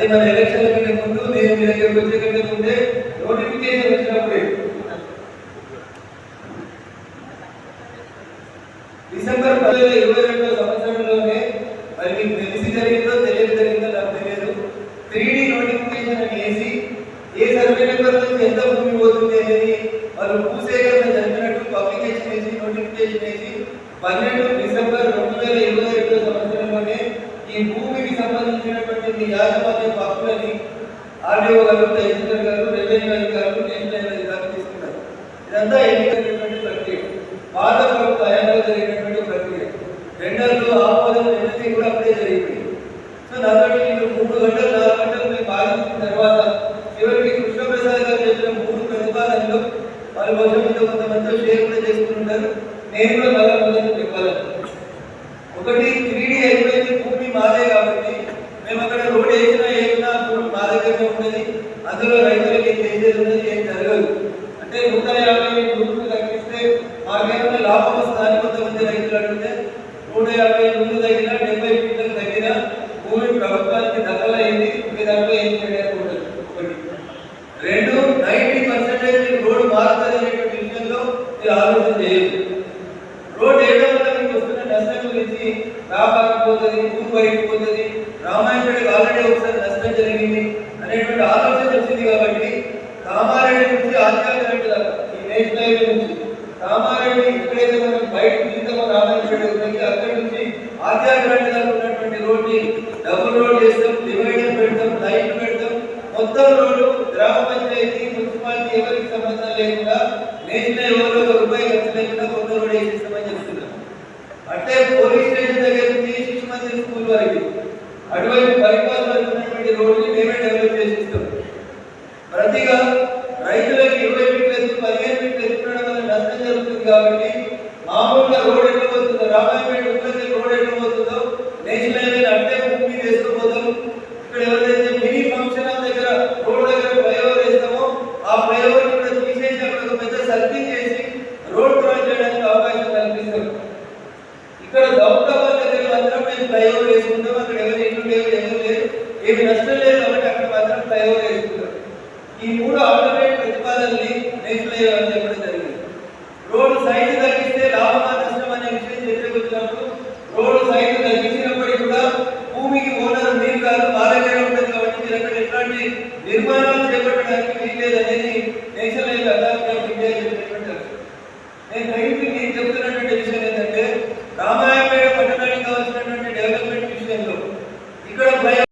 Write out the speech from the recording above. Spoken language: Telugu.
అది మన ఎలక్షన్ కంటే ముందు నేను మీ దగ్గరకు వచ్చే కంటే ముందే నోటిఫికేషన్ వచ్చినప్పుడే. డిసెంబర్ పదివేల ఇరవై రెండో సంవత్సరంలోనే మరి మీకు తెలిసి జరిగిందో తెలియదు జరిగిందో నాకు తెలియదు. త్రీ డి నోటిఫికేషన్ అని వేసి ఏ సర్వే నెంబర్ నుంచి ఎంత భూమి పోతుంది అనేది వాళ్ళు భూసేకరణ జరిపినట్టు పబ్లికేషన్ వేసి నోటిఫికేషన్ వేసి పన్నెండు డిసెంబర్ రెండు వేల ఇరవై రెండో సంవత్సరంలోనే ఈ భూమి యాజమాన్య హక్కులని ఆర్డీఓ గారు తహసీల్దార్ గారు రెవెన్యూ అధికారులు నేషనల్ అధికారులు తీసుకున్నారు. ఇదంతా ఎన్నికైనటువంటి ప్రక్రియ. పాత ప్రభుత్వ హయాంలో జరిగినటువంటి ప్రక్రియ. టెండర్లు ఆమోదం ఎన్నికలు కూడా అప్పుడే జరిగిపోయింది సో దాంతో నేను మూడు గంటలు నాలుగు గంటలు మేము బాధించిన తర్వాత చివరికి కృష్ణప్రసాద్ గారు చెప్పిన మూడు ప్రతిపాదనలు వాళ్ళ కోసం ఇంత కొంతమంది షేర్ కూడా చేసుకుంటున్నారు. నేను కూడా మళ్ళీ మొదలు చెప్పాలని. ఒకటి త్రీడీ అయిపోయింది భూమి మాదే కాబట్టి రోడ్ వేసినా వేసినా భూమి మా దగ్గరనే ఉన్నది అందులో రైతులకి ఏం చేసేది ఏం జరగదు. అంటే నూట యాభై నూరు తగ్గిస్తే మాకేమైనా లాభం వస్తుందని కొంతమంది రైతులు అడిగితే నూట యాభై నూరు తగ్గినా డెబ్బై ఫీట్లకు తగ్గిన భూమి ప్రభుత్వానికి దఖలైంది మీ దాంట్లో ఏం చేయడానికి ఒకటి. రెండు నైంటీ పర్సెంటేజ్ రోడ్డు మారుతుంది అనేటువంటి విషయంలో మీరు ఆలోచన చేయదు రోడ్ వేయడం వల్ల మీకు వస్తున్న నష్టం గురించి వ్యాపారం పోతుంది ఊరు బయటకు పోతుంది. రామాయణుడికి ఆల్రెడీ ఒకసారి నష్టం జరిగింది అనేటువంటి ఆలోచన వచ్చింది కాబట్టి కామారెడ్డి నుంచి ఆధ్యాత్మిక ఈ నేషనల్ హైవే నుంచి. కామారెడ్డి ఎక్కడైతే మనం బయట తీర్థమో రామాయణుడి ఉంది అక్కడి నుంచి ఆధ్యాత్మిక ఉన్నటువంటి రోడ్ని డబుల్ రోడ్ చేస్తాం డివైడర్ పెడతాం లైన్ పెడతాం. మొత్తం రోడ్డు గ్రామ పంచాయతీ మున్సిపాలిటీ ఎవరికి సంబంధం లేకుండా నేషనల్ హైవేలో ఒక రూపాయి ఖర్చు లేకుండా కొత్త రోడ్ వేసేస్తామని చెప్తున్నాం అంటే పోలీస్ స్టేషన్ నుంచి స్కూల్ వారికి అటువైపు బైపాస్ వరకు రోడ్లు మేమే డెవలప్ చేసిస్తాం. ప్రతిగా రైతులకు ఇరవై ఫీట్లు ఎత్తు పదిహేను ఫీట్లు ఎత్తుకోవడం వల్ల నష్టం జరుగుతుంది కాబట్టి మామూలుగా రోడ్ ఎట్లా పోతుందో రామాయపేట ఉత్పత్తి రోడ్ ఎట్లా పోతుందో నేషనల్ హైవే అంటే భూమి వేసుకుపోతాం ఇక్కడ ఎవరైతే మినీ ఫంక్షన్ దగ్గర రోడ్ దగ్గర ఫ్లైఓవర్ వేస్తామో ఆ ఫ్లైఓవర్ కూడా తీసేసి అక్కడ ఒక పెద్ద సర్కింగ్ చేసి రోడ్ క్రాస్ చేయడానికి అవకాశం కల్పిస్తాం. ఇక్కడ దౌత మాత్రం మేము ఫ్లైఓవర్ వేసుకుంటాం అక్కడ ఎవరు ఇల్లు లేవు ఎవరు లేరు. ఏమి నష్టం లేదు కాబట్టి అక్కడ మాత్రం ఫ్లైఓవర్ వేసుకుంటాం ఈ మూడు